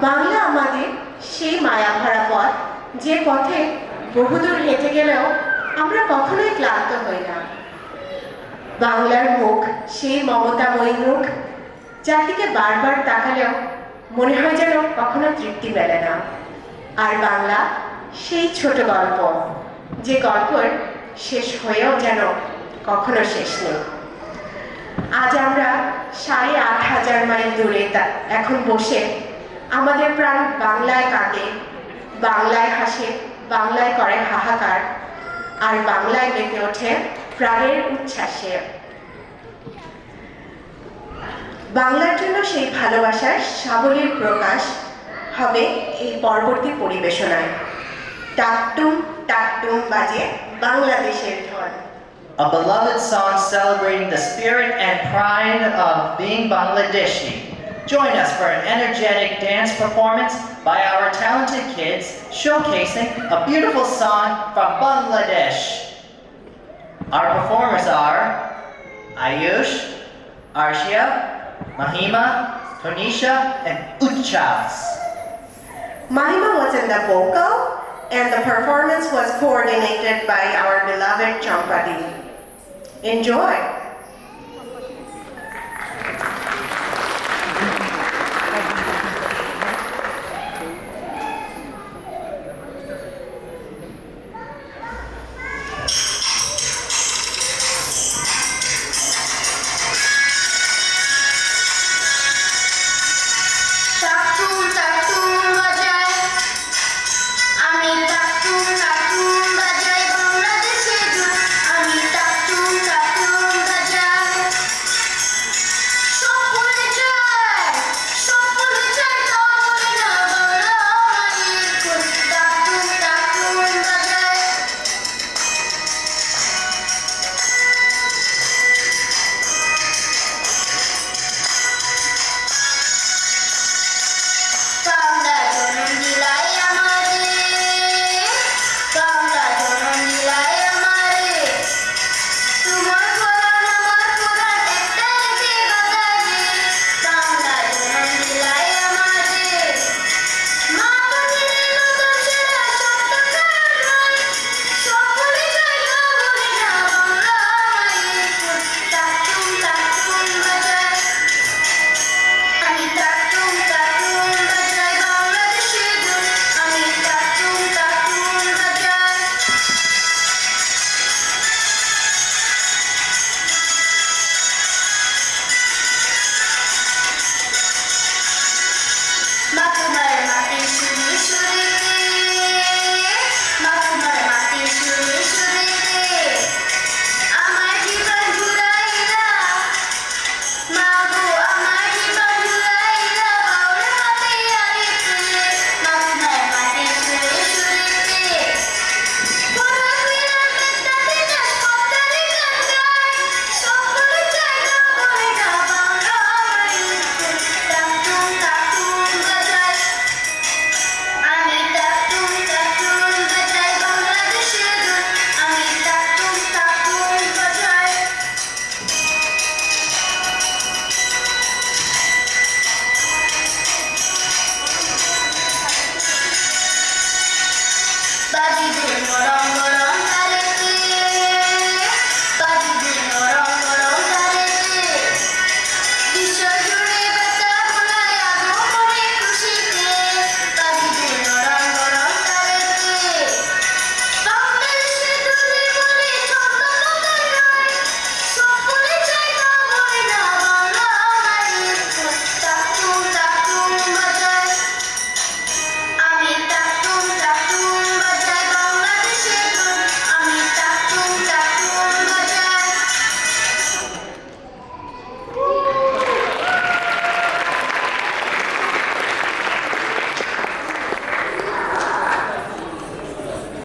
বাংলা আমাদের সেই মায়া ভরা পথ, যে পথে বহুদূর হেঁটে গেলেও আমরা কখনোই ক্লান্ত হই না। বাংলার মুখ সেই মমতাময়ী মুখ, যার দিকে বারবার তাকালেও মনে হয় যেন কখনো তৃপ্তি মেলে না। আর বাংলা সেই ছোট গল্প, যে গল্পের শেষ হয়েও যেন কখনো শেষ নেই। আজ আমরা সাড়ে আট হাজার মাইল দূরে এখন বসে আমাদের প্রাণ বাংলায় কাটে বাংলায় হাসে, বাংলায় করে হাহাকার, আর বাংলায় বেঁচে ওঠে প্রাণের উচ্ছ্বাসে। বাংলার জন্য সেই ভালোবাসার সাবলীল প্রকাশ হবে এই পরবর্তী পরিবেশনায়। টাকটুম টাকটুম বাজে বাংলাদেশের A beloved song celebrating the spirit and pride of being Bangladeshi. Join us for an energetic dance performance by our talented kids showcasing a beautiful song from Bangladesh. Our performers are Ayush, Arshia, Mahima, Tonisha, and Uchas. Mahima was in the vocal, and the performance was coordinated by our beloved Champadi. Enjoy!